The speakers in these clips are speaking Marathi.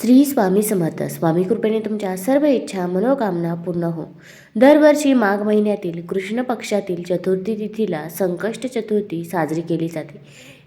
श्री स्वामी समर्थ. स्वामी कृपेने तुमच्या सर्व इच्छा मनोकामना पूर्ण हो. दरवर्षी माघ महिन्यातील कृष्ण पक्षातील चतुर्थी तिथीला संकष्ट चतुर्थी साजरी केली जाते.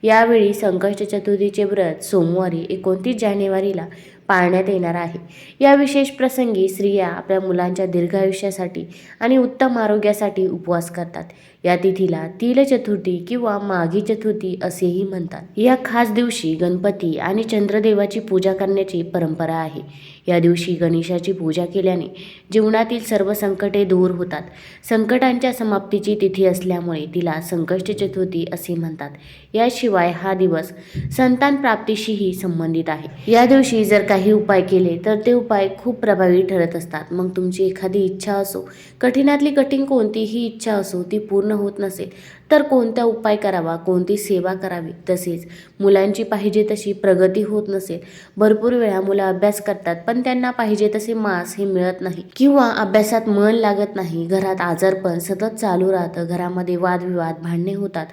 यावेळी संकष्ट चतुर्थीचे व्रत सोमवारी एकोणतीस जानेवारीला पाळण्यात येणार आहे. या विशेष प्रसंगी स्त्रिया आपल्या मुलांच्या दीर्घायुष्यासाठी आणि उत्तम आरोग्यासाठी उपवास करतात. या तिथीला तिल चतुर्थी किंवा माघी चतुर्थी असेही म्हणतात. या खास दिवशी गणपती आणि चंद्रदेवाची पूजा करण्याची परंपरा आहे. या दिवशी गणेशाची पूजा केल्याने जीवनातील सर्व संकटे दूर होतात. संकटांच्या समाप्तीची तिथी असल्यामुळे तिला संकष्ट चतुर्थी असे म्हणतात. याशिवाय हा दिवस संतान प्राप्तीशीही संबंधित आहे. या दिवशी जर काही उपाय केले तर ते उपाय खूप प्रभावी ठरत असतात. मग तुमची एखादी इच्छा असो कठीणातली कठीण कोणतीही इच्छा असो ती पूर्ण होत नसेल तर कोणता उपाय करावा? कोणती सेवा करावी? तसेच मुलांची पाहिजे तशी प्रगती होत नसेल भरपूर वेळा मुलं अभ्यास करतात पण त्यांना पाहिजे तसे मास हे मिळत नाही. किंवा अभ्यासात मन लागत नाही घरात आजारपण सतत चालू राहतं घरामध्ये वादविवाद भांडणे होतात.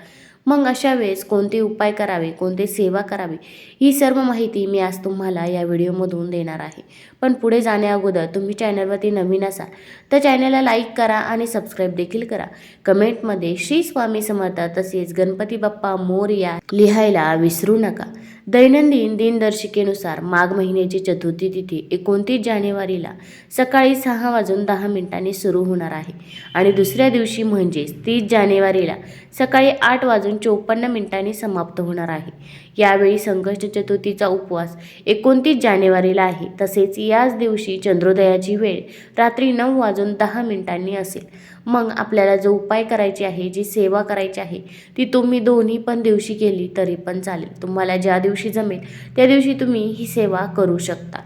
मग अशा वेळेस कोणते उपाय करावे कोणते सेवा करावी? ही सर्व माहिती मी आज तुम्हाला या व्हिडिओमधून देणार आहे. पण पुढे जाण्याअगोदर तुम्ही चॅनलवरती नवीन असाल तर चॅनलला लाईक करा आणि सबस्क्राईब देखील करा. कमेंटमध्ये श्री स्वामी समर्थ तसेच गणपती बाप्पा मोर या लिहायला विसरू नका. दैनंदिन दिनदर्शिकेनुसार माघ महिन्याची चतुर्थी तिथी एकोणतीस जानेवारीला सकाळी सहा वाजून दहा मिनिटांनी सुरू होणार आहे. आणि दुसऱ्या दिवशी म्हणजेच तीस जानेवारीला सकाळी आठ वाजून चोपन्न मिनिटांनी समाप्त होणार आहे. यावेळी संकष्ट चतुर्थीचा उपवास एकोणतीस जानेवारीला आहे. तसेच याच दिवशी चंद्रोदयाची वेळ रात्री नऊ वाजून दहा मिनिटांनी असेल. मग आपल्याला जो उपाय करायची आहे जी सेवा करायची आहे ती तुम्ही दोन्ही पण दिवशी केली तरी पण चालेल. तुम्हाला ज्या दिवशी जमेल त्या दिवशी तुम्ही ही सेवा करू शकता.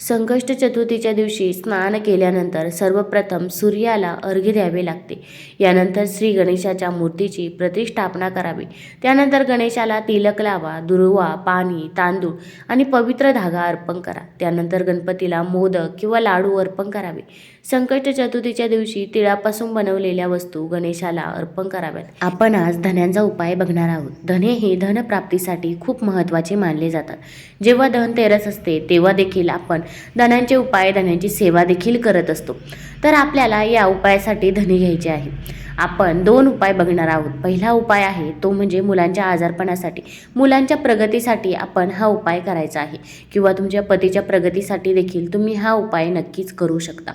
संकष्ट चतुर्थीच्या दिवशी स्नान केल्यानंतर सर्वप्रथम सूर्याला अर्घ्य द्यावे लागते. यानंतर श्री गणेशाच्या मूर्तीची प्रतिष्ठापना करावी. त्यानंतर गणेशाला तिलक लावा दुर्वा पाणी तांदूळ आणि पवित्र धागा अर्पण करा. त्यानंतर गणपतीला मोदक किंवा लाडू अर्पण करावे. संकष्ट चतुर्थीच्या दिवशी तिळापासून बनवलेल्या वस्तू गणेशाला अर्पण कराव्यात. आपण आज धन्यांचा उपाय बघणार आहोत. धने हे धनप्राप्तीसाठी खूप महत्त्वाचे मानले जातात. जेव्हा धन तेरस असते तेव्हा देखील आपण धनांचे उपाय धन्यांची सेवा देखील करत असतो. तर आपल्याला या उपायासाठी धने घ्यायचे आहे. आपण दोन उपाय बघणार आहोत. पहिला उपाय आहे तो म्हणजे मुलांच्या आजारपणासाठी. मुलांच्या प्रगतीसाठी आपण हा उपाय करायचा आहे. किंवा तुमच्या पतीच्या प्रगतीसाठी देखील तुम्ही हा उपाय नक्कीच करू शकता.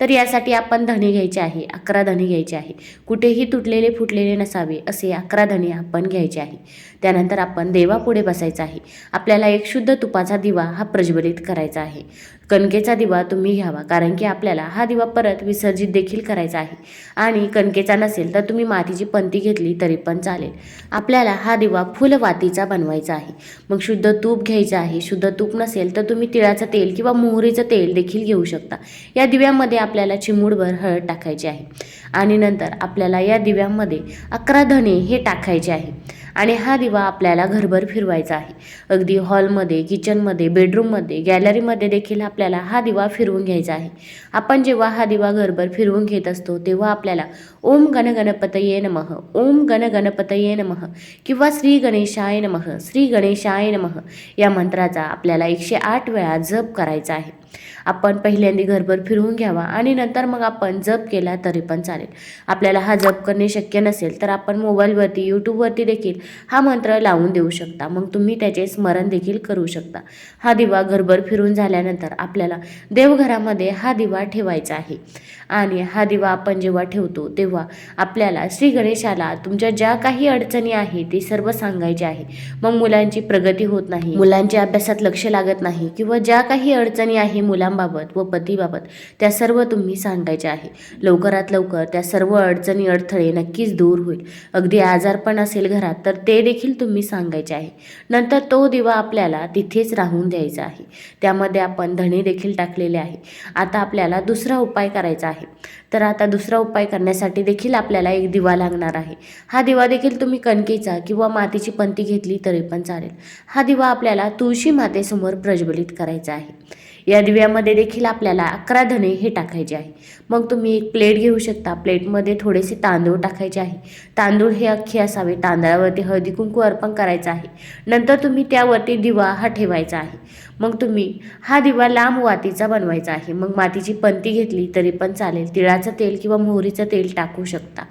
तर यासाठी आपण धणे घ्यायचे आहे अकरा धणे घ्यायचे आहे. कुठेही तुटलेले फुटलेले नसावे असे अकरा धणे आपण घ्यायचे आहे. त्यानंतर आपण देवापुढे बसायचं आहे. आपल्याला एक शुद्ध तुपाचा दिवा हा प्रज्वलित करायचा आहे. कणकेचा दिवा तुम्ही घ्यावा कारण की आपल्याला हा दिवा परत विसर्जित देखील करायचा आहे. आणि कणकेचा नसेल तर तुम्ही मातीची पंती घेतली तरी पण चालेल. आपल्याला हा दिवा फुलवातीचा बनवायचा आहे. मग शुद्ध तूप घ्यायचं आहे. शुद्ध तूप नसेल तर तुम्ही तिळाचं तेल किंवा मोहरीचं तेल देखील घेऊ शकता. या दिव्यामध्ये आपल्याला चिमूडभर हळद टाकायची आहे. आणि नंतर आपल्याला या दिव्यामध्ये अकरा धणे हे टाकायचे आहे. आणि हा दिवा आपल्याला घरभर फिरवायचा आहे. अगदी हॉलमध्ये किचनमध्ये बेडरूममध्ये गॅलरीमध्ये देखील आपल्याला हा दिवा फिरवून घ्यायचा आहे. आपण जेव्हा हा दिवा घरभर फिरवून घेत असतो तेव्हा आपल्याला ओम गण गणपतये नमः ओम गण गणपतये नमः किंवा श्री गणेशाय नमः श्री गणेशाय नमः या मंत्राचा आपल्याला एकशे आठ वेळा जप करायचा आहे. आपण पहिल्यांदा घरभर फिरवून घ्यावा आणि नंतर मग आपण जप केला तरी पण चालेल. आपल्याला हा जप करणे शक्य नसेल तर आपण मोबाईलवरती यूट्यूबवरती देखील हा मंत्र लावून देऊ शकता. मग तुम्ही त्याचे स्मरण देखील करू शकता. हा दिवा घरभर फिरून झाल्यानंतर आपल्याला देवघरामध्ये हा दिवा ठेवायचा आहे. आणि हा दिवा आपण जेव्हा ठेवतो तेव्हा आपल्याला श्री गणेशाला तुमच्या ज्या काही अडचणी आहे ते सर्व सांगायचे आहे. मग मुलांची प्रगती होत नाही मुलांच्या अभ्यासात लक्ष लागत नाही किंवा ज्या काही अडचणी आहे मुलांबाबत व पतीबाबत त्या सर्व तुम्ही सांगायच्या आहे. लवकरात लवकर त्या सर्व अडचणी अडथळे नक्कीच दूर होईल. अगदी आजारपण असेल घरात तर ते देखील तुम्ही सांगायचे आहे. नंतर तो दिवा आपल्याला तिथेच राहून द्यायचा आहे. त्यामध्ये आपण धणे देखील टाकलेले आहे. आता आपल्याला दुसरा उपाय करायचा आहे तर आता दुसरा उपाय करण्यासाठी देखील आपल्याला एक दिवा लागणार आहे. हा दिवा देखील तुम्ही कणकेचा किंवा मातीची पंती घेतली तरी पण चालेल. हा दिवा आपल्याला तुळशी मातेसमोर प्रज्वलित करायचा आहे. या दिव्यामध्ये देखील आपल्याला अकरा धणे हे टाकायचे आहे. मग तुम्ही एक प्लेट घेऊ शकता. प्लेटमध्ये थोडेसे तांदूळ टाकायचे आहे. तांदूळ हे अख्खे असावे. तांदळावरती हळदी कुंकू अर्पण करायचं आहे. नंतर तुम्ही त्यावरती दिवा हा ठेवायचा आहे. मग तुम्ही हा दिवा लांब वातीचा बनवायचा आहे. मग मातीची पंती घेतली तरी पण चालेल. तिळाचं तेल किंवा मोहरीचं तेल टाकू शकता.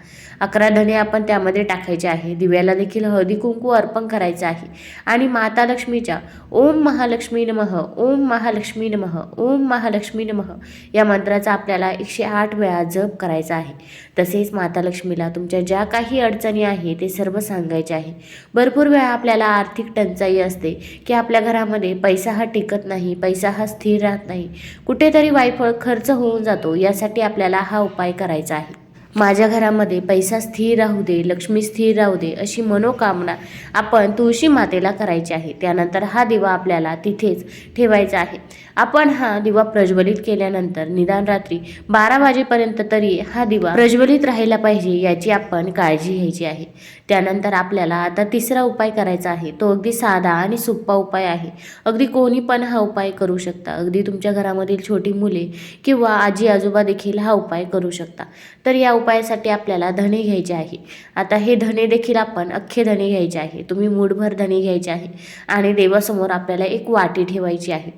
अकरा धणे आपण त्यामध्ये टाकायचे आहे. दिव्याला देखील हळदी कुंकू अर्पण करायचं आहे. आणि माता लक्ष्मीच्या ओम महालक्ष्मी नमः ओम महालक्ष्मी नमः ओम महालक्ष्मी नमः या मंत्राचा आपल्याला एकशे आठ वेळा जप करायचा आहे. तसेच माता लक्ष्मीला तुमच्या ज्या काही अडचणी आहे ते सर्व सांगायचे आहे. भरपूर वेळा आपल्याला आर्थिक टंचाई असते की आपल्या घरामध्ये पैसा हा टिकत नाही पैसा हा स्थिर राहत नाही. कुठेतरी वायफळ खर्च होऊन जातो यासाठी आपल्याला हा उपाय करायचा आहे. माझ्या घरामध्ये पैसा स्थिर राहू दे लक्ष्मी स्थिर राहू दे अशी मनोकामना आपण तुळशी मातेला करायची आहे. त्यानंतर हा दिवा आपल्याला तिथेच ठेवायचा आहे. आपण हा दिवा प्रज्वलित केल्यानंतर निदान रात्री बारा वाजेपर्यंत तरी हा दिवा प्रज्वलित राहायला पाहिजे याची आपण काळजी घ्यायची आहे. त्यानंतर आपल्याला आता तिसरा उपाय करायचा आहे. तो अगदी साधा आणि सोपा उपाय आहे. अगदी कोणी पण हा उपाय करू शकता. अगदी तुमच्या घरामधील छोटी मुले किंवा आजी आजोबा देखील हा उपाय करू शकता. तर या उपायासाठी आपल्याला धणे घ्यायचे आहे. आता हे धणे देखील आपण अख्खे धणे घ्यायचे आहे. तुम्ही मूठभर धणे घ्यायचे आहे आणि देवासमोर आपल्याला एक वाटी ठेवायची आहे.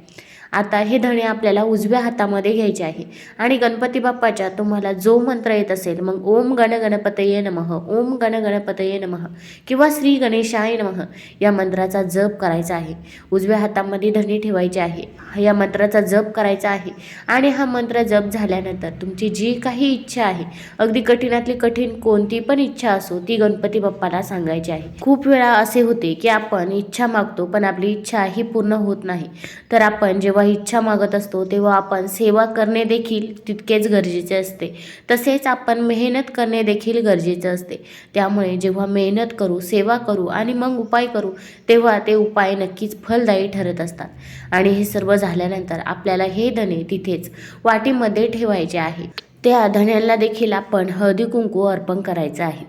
आता हे धणे आपल्याला उजव्या हातामध्ये घ्यायचे आहे. आणि गणपती बाप्पाच्या तुम्हाला जो मंत्र येत असेल मग ओम गण गणपतये नमः ओम गण गणपतये नमः किंवा श्री गणेशाय नमः या मंत्राचा जप करायचा आहे. उजव्या हातामध्ये धणे ठेवायचे आहे. या मंत्राचा जप करायचा आहे. आणि हा मंत्र जप झाल्यानंतर तुमची जी काही इच्छा आहे अगदी कठीणातली कठीण कोणती पण इच्छा असो ती गणपती बाप्पाला सांगायची आहे. खूप वेळा असे होते की आपण इच्छा मागतो पण आपली इच्छा ही पूर्ण होत नाही. तर आपण जेव्हा इच्छा मागत असतो तेव्हा आपण सेवा करणे देखील तितकेच गरजेचे असते. तसेच आपण मेहनत करणे देखील गरजेचे असते. त्यामुळे जेव्हा मेहनत करू सेवा करू आणि मग उपाय करू तेव्हा ते उपाय नक्कीच फलदायी ठरत असतात. आणि हे सर्व झाल्यानंतर आपल्याला हे धने तिथेच वाटीमध्ये ठेवायचे आहे. त्या धण्यांना देखील आपण हळदी कुंकू अर्पण करायचं आहे.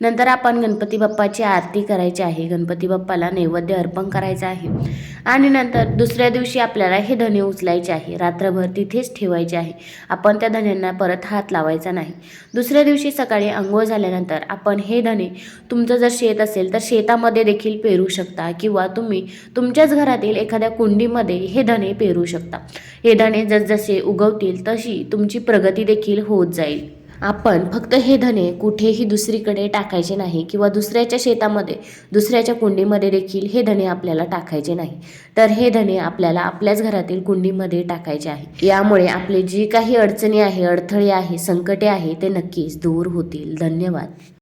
नंतर आपण गणपती बाप्पाची आरती करायची आहे. गणपती बाप्पाला नैवेद्य अर्पण करायचं आहे. आणि नंतर दुसऱ्या दिवशी आपल्याला हे धने उचलायचे आहे. रात्रभर तिथेच ठेवायचे आहे. आपण त्या धण्यांना परत हात लावायचा नाही. दुसऱ्या दिवशी सकाळी आंघोळ झाल्यानंतर आपण हे धणे तुमचं जर शेत असेल तर शेतामध्ये देखील पेरू शकता किंवा तुम्ही तुमच्याच घरातील एखाद्या कुंडीमध्ये हे धने पेरू शकता. हे धणे जसजसे उगवतील तशी तुमची प्रगती देखील होत जाईल. आपण फक्त हे धने कुठेही दुसरीकडे टाकायचे नाही किंवा दुसऱ्याच्या शेतामध्ये दुसऱ्याच्या कुंडीमध्ये देखील हे धने आपल्याला टाकायचे नाही. तर हे धने आपल्याला आपल्याच घरातील कुंडीमध्ये टाकायचे आहे. यामुळे आपली जी काही अडचणी आहे अडथळे आहे संकटे आहे ते नक्कीच दूर होतील. धन्यवाद.